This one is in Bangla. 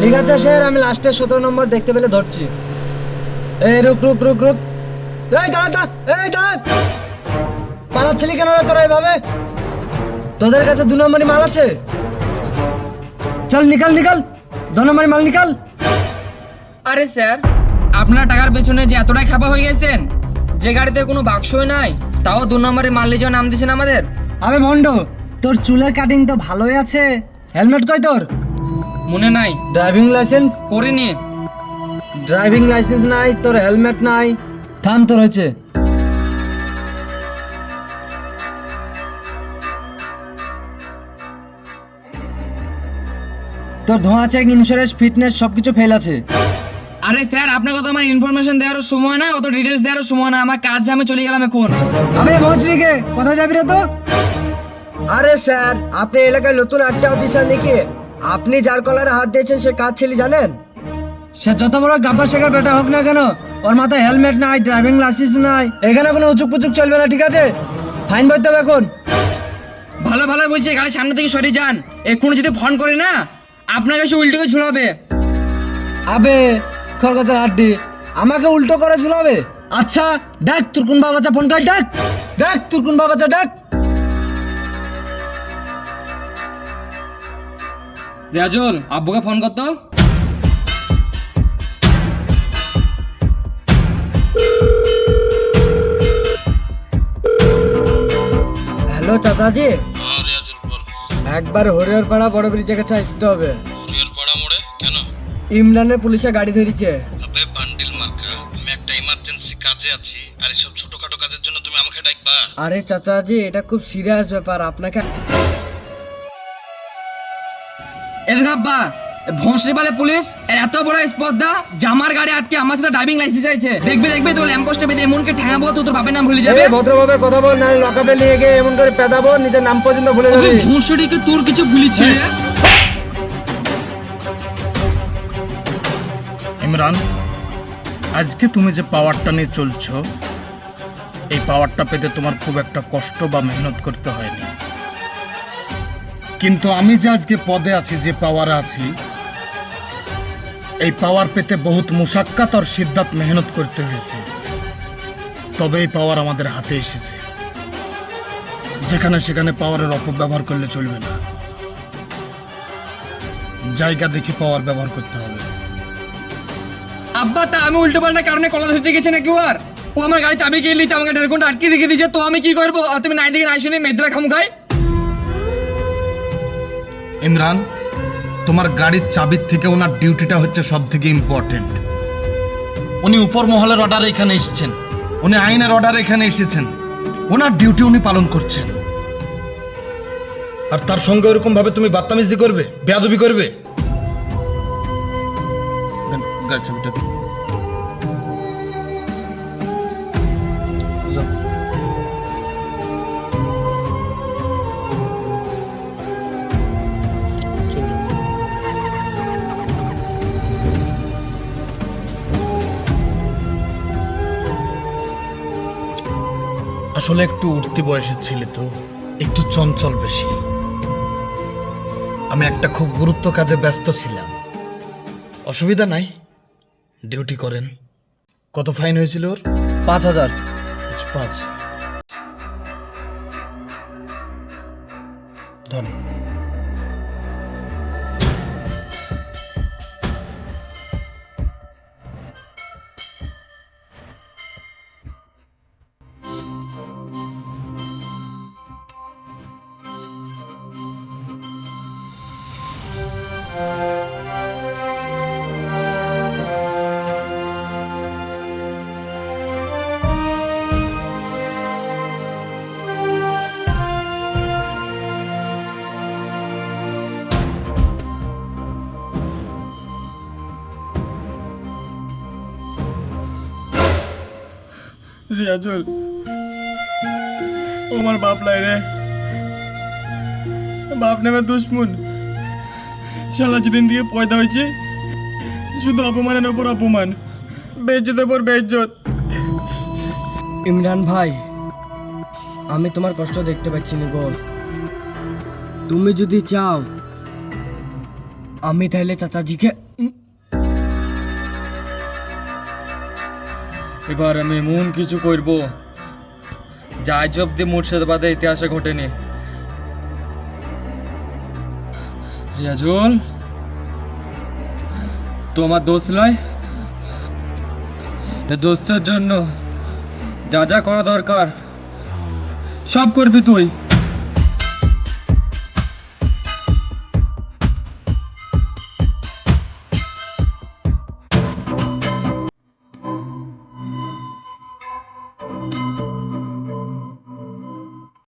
ঠিক আছে স্যার আমি লাস্টে সতেরো নম্বর দেখতে পেলে ধরছি। এই রুক রুক রুক রুক। এই দাঁড়া দাঁড়া এই দাঁড়া। পালাচ্ছিলি কেন রে তোরা এভাবে? তোদের কাছে দু নম্বরই মাল আছে? চল নিকাল নিকাল। দু নম্বরই মাল নিকাল। আরে স্যার আপনার টাকার পেছনে যে এতটাই খাপা হয়ে গেছেন যে গাড়িতে কোনো বাক্সই নাই তাও দু নম্বরে মাল নিয়ে নাম দিয়েছেন আমাদের। আমি ভন্ড তোর চুলের কাটিং তো ভালোই আছে। হেলমেট কই তোর? মনে নাই? ড্রাইভিং লাইসেন্স করিনি ড্রাইভিং লাইসেন্স নাই তোর হেলমেট নাই। থাম তোর হয়েছে। তোর ধোঁয়া চেক ইন্স্যুরেন্স ফিটনেস সবকিছু ফেল আছে। আরে স্যার আপনার কথা আমার ইনফরমেশন দেওয়ার সময় না অত ডিটেলস দেওয়ার সময় না আমার কাজ আমি চলে গেলাম এখন। আমি মহশ্রীকে কোথায় যাবি রে তো? আরে স্যার আপনি এলাকায় নতুন আটটা অফিসার নাকি আপনি যার কলারে হাত দিয়েছেন সে কাজ ছেলে জানেন? সে যত বড় গাব্বার শেখার বেটা হোক না কেন ওর মাথায় হেলমেট নাই ড্রাইভিং লাইসেন্স নাই এখানে কোনো উচুক পুচুক চলবে না ঠিক আছে? ফাইন ভরতে হবে এখন। ভালো ভালো বলছে গাড়ি সামনে থেকে সরে যান। এক্ষুনি যদি ফোন করে না আপনাকে সে উল্টো করে ঝুলাবে। আবে খরগোশের হাড্ডি আমাকে উল্টো করে ঝুলাবে? আচ্ছা ডাক তোর কোন বাবাচা ফোন কর ডাক ডাক তোর কোন বাবাচা ডাক রেজল আব্বুকে ফোন করতো হ্যালো চাচাজি। হ্যাঁ একবার হরিহর পাড়া বড় ব্রিজের কাছে আসতে হবে। হরিয়ার পাড়া মোড়ে? কেন? ইমরানের পুলিশে গাড়ি ধরেছে। আবে বান্ডিল মার্কা। আমি একটা ইমার্জেন্সি কাজে আছি। আর এসব ছোটখাটো কাজের জন্য তুমি আমাকে ডাকবা? আরে চাচাজি এটা খুব সিরিয়াস ব্যাপার। আপনাকে এদিকে আব্বা ভোঁসরি পুলিশ এর এত বড় স্পর্ধা জামার গাড়ি আটকে আমার সাথে ড্রাইভিং লাইসেন্স আছে দেখবে দেখবে তোর ল্যাম্পোস্টে বেঁধে এমনকি ঠ্যাঙাবো তো তোর বাপের নাম ভুলে যাবে। ভদ্রভাবে কথা বল না লকাপে নিয়ে গিয়ে এমন করে পেদাবো নিজের নাম পর্যন্ত ভুলে যাবি। ভোঁসরিকে তোর কিছু ভুলিছি ইমরান আজকে তুমি যে পাওয়ারটা নিয়ে চলছো এই পাওয়ারটা পেতে তোমার খুব একটা কষ্ট বা মেহনত করতে হয়নি। কিন্তু আমি যে আজকে পদে আছি, যে পাওয়ারে আছি, এই পাওয়ার পেতে বহুত মুসাক্কাত আর সিদ্ধাত মেহনত করতে হয়েছে। তবে এই পাওয়ার আমাদের হাতে এসেছে। যেখানে সেখানে পাওয়ারের অপব্যবহার করলে চলবে না। জায়গা দেখে পাওয়ার ব্যবহার করতে হবে। আব্বা, তা আমি উল্টো পাল্টা কারণে কলা ধরতে গেছে নাকি আর? ও আমার গাড়ি চাবি কিনে নিচ্ছে আমাকে দেড় ঘণ্টা আটকে রেখে দিয়েছে, তো আমি কি করব? আর তুমি নাই দিকে নাই শুনে মেদরা খাম খাই ইমরান, তোমার গাড়ির চাবির থেকে ওনার ডিউটিটা হচ্ছে সব থেকে ইম্পর্টেন্ট উনি উপর মহলের অর্ডার এখানে এসেছেন। উনি আইনের অর্ডার এখানে এসেছেন। ওনার ডিউটি উনি পালন করছেন। আর তার সঙ্গে ওরকম ভাবে তুমি বাত্তামিজি করবে, বেয়াদবি করবে? গাড়ির চাবিটা আসলে একটু উঠতি বয়সের ছেলে তো একটু চঞ্চল বেশি। আমি একটা খুব গুরুত্ব কাজে ব্যস্ত ছিলাম। অসুবিধা নাই ডিউটি করেন। কত ফাইন হয়েছিল ওর? পাঁচ হাজার। আচ্ছা, পাঁচ। ধন রিয়াজুল ও আমার বাপ লাই রে বাপ নেমে দুশ্মন শালা যেদিন দিয়ে পয়দা হয়েছে শুধু অপমানের ওপর অপমান। বেজ্জতের ওপর বেজ্জত ইমরান ভাই আমি তোমার কষ্ট দেখতে পাচ্ছি না গো। তুমি যদি চাও আমি তাহলে চাচাজিকে এবার আমি এমন কিছু করব যা আজ অব্দি মুর্শিদাবাদের ইতিহাসে ঘটেনি। রিয়াজুল তোমার দোষ নয়। দোস্তের জন্য যা যা করা দরকার সব করবি তুই।